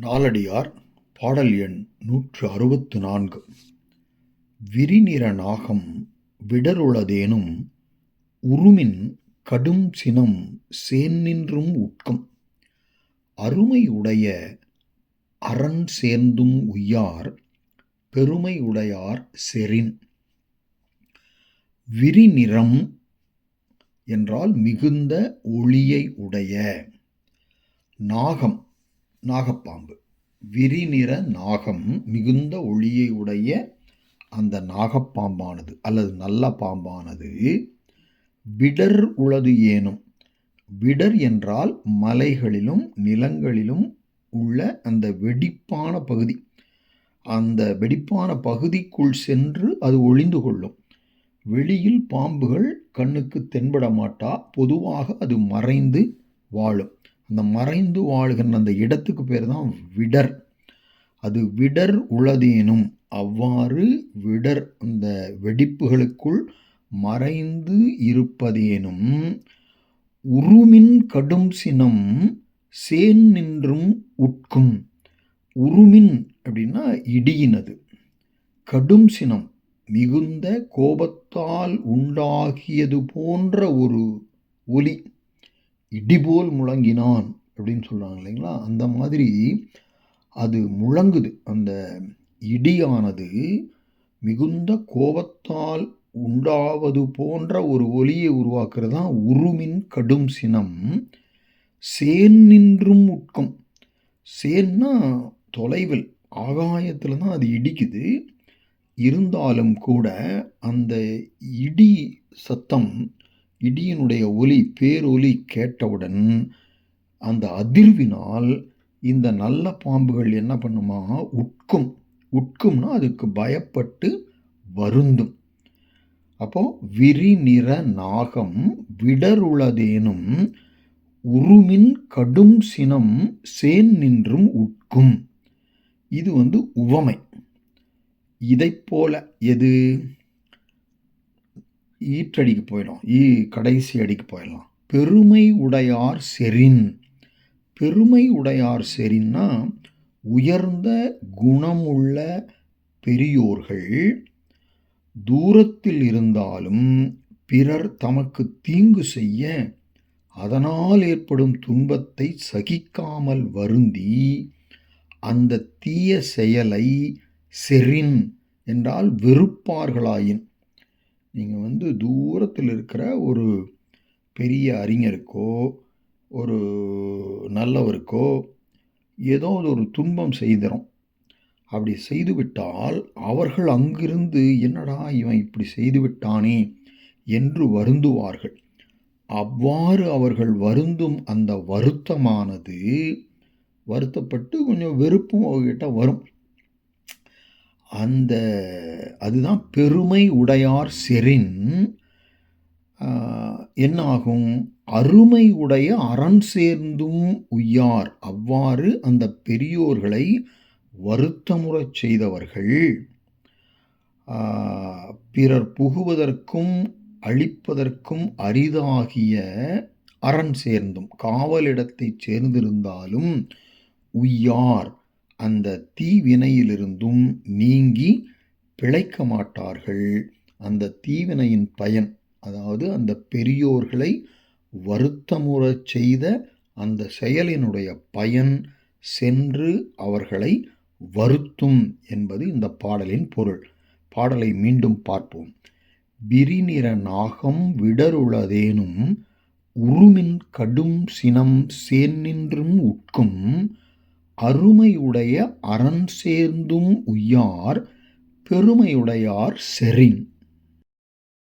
நாலடியார் பாடல் எண் நூற்று அறுபத்து நான்கு. விரிநிற நாகம் விடருளதேனும் உருமின் கடும் சினம் சேர்நின்றும் உட்கும். அருமை உடைய அரண் சேர்ந்தும் உய்யார் பெருமை உடையார் செரின் விரிநிறம் என்றால் மிகுந்த ஒளியை உடைய நாகம். நாகப்பாம்பு. விரிநிற நாகம் மிகுந்த ஒளியை உடைய அந்த நாகப்பாம்பானது அல்லது நல்ல பாம்பானது விடர் உளது ஏனும். விடர் என்றால் மலைகளிலும் நிலங்களிலும் உள்ள அந்த வெடிப்பான பகுதி. அந்த வெடிப்பான பகுதிக்குள் சென்று அது ஒளிந்து கொள்ளும். வெளியில் பாம்புகள் கண்ணுக்கு தென்பட மாட்டா பொதுவாக அது மறைந்து வாழும். அந்த மறைந்து வாழ்கின்ற அந்த இடத்துக்கு பேர் தான் விடர். அது விடர் உளதேனும் அவ்வாறு விடர் அந்த வெடிப்புகளுக்குள் மறைந்து இருப்பதேனும் உருமின் கடும் சினம் சேன் நின்றும் உட்கும். உருமின் அப்படின்னா இடியினது. கடும் சினம் மிகுந்த கோபத்தால் உண்டாகியது போன்ற ஒரு ஒலி. இடிபோல் முழங்கினான் அப்படின்னு சொல்கிறாங்க இல்லைங்களா? அந்த மாதிரி அது முழங்குது. அந்த இடியானது மிகுந்த கோபத்தால் உண்டாவது போன்ற ஒரு ஒலியை உருவாக்குறது? தான் உருமின் கடும் சினம். சேன் நின்றும் உட்கும். சேன்னா தொலைவில் ஆகாயத்தில் தான் அது இடிக்குது. இருந்தாலும் கூட அந்த இடி சத்தம் இடியினுடைய ஒலி பேரொலி கேட்டவுடன் அந்த அதிர்வினால் இந்த நல்ல பாம்புகள் என்ன பண்ணுமா? உட்கும். உட்கும்னா அதுக்கு பயப்பட்டு வருந்தும். அப்போ விரி நிற நாகம் விடருளதேனும் உருமின் கடும் சினம் சேன் நின்றும் உட்கும். இது வந்து உவமை. இதைப்போல போல எது? ஈற்றடிக்கு போயிடும். ஈ கடைசி அடிக்கு போயிடலாம். பெருமை உடையார் செரின் பெருமை உடையார் செரின்னா உயர்ந்த குணமுள்ள பெரியோர்கள் தூரத்தில் இருந்தாலும் பிறர் தமக்கு தீங்கு செய்ய அதனால் ஏற்படும் துன்பத்தை சகிக்காமல் வருந்தி அந்த தீய செயலை செரின் என்றால் வெறுப்பார்களாயின் நீங்கள் வந்து தூரத்தில் இருக்கிற ஒரு பெரிய அறிஞருக்கோ ஒரு நல்லவருக்கோ ஏதோ ஒரு துன்பம் செய்திடும் அப்படி செய்துவிட்டால் அவர்கள் அங்கிருந்து என்னடா இவன் இப்படி செய்துவிட்டானே என்று வருந்துவார்கள். அவ்வாறு அவர்கள் வருந்தும் அந்த வருத்தமானது வருத்தப்பட்டு கொஞ்சம் வெறுப்பும் அவர்கிட்ட வரும். அந்த அதுதான் பெருமை உடையார் செரின் என்ன ஆகும் அருமை உடைய அரண் சேர்ந்தும் உய்யார். அவ்வாறு அந்த பெரியோர்களை வருத்தமுறச் செய்தவர்கள். பிறர் புகுவதற்கும் அழிப்பதற்கும் அரிதாகிய அரண் சேர்ந்தும் காவலிடத்தை சேர்ந்திருந்தாலும் உய்யார். அந்த தீவினையிலிருந்தும் நீங்கி பிழைக்க மாட்டார்கள் அந்த தீவினையின் பயன் அதாவது அந்த பெரியோர்களை வருத்தமுறச் செய்த அந்த செயலினுடைய பயன் சென்று அவர்களை வருத்தும் என்பது இந்த பாடலின் பொருள். பாடலை மீண்டும் பார்ப்போம். விரிநிற நாகம் விடருளதேனும் உருமின் கடும் சினம் சேன்னின்றும் உட்கும் அருமையுடைய அரண் சேர்ந்தும் உய்யார் பெருமையுடையார் செறின்.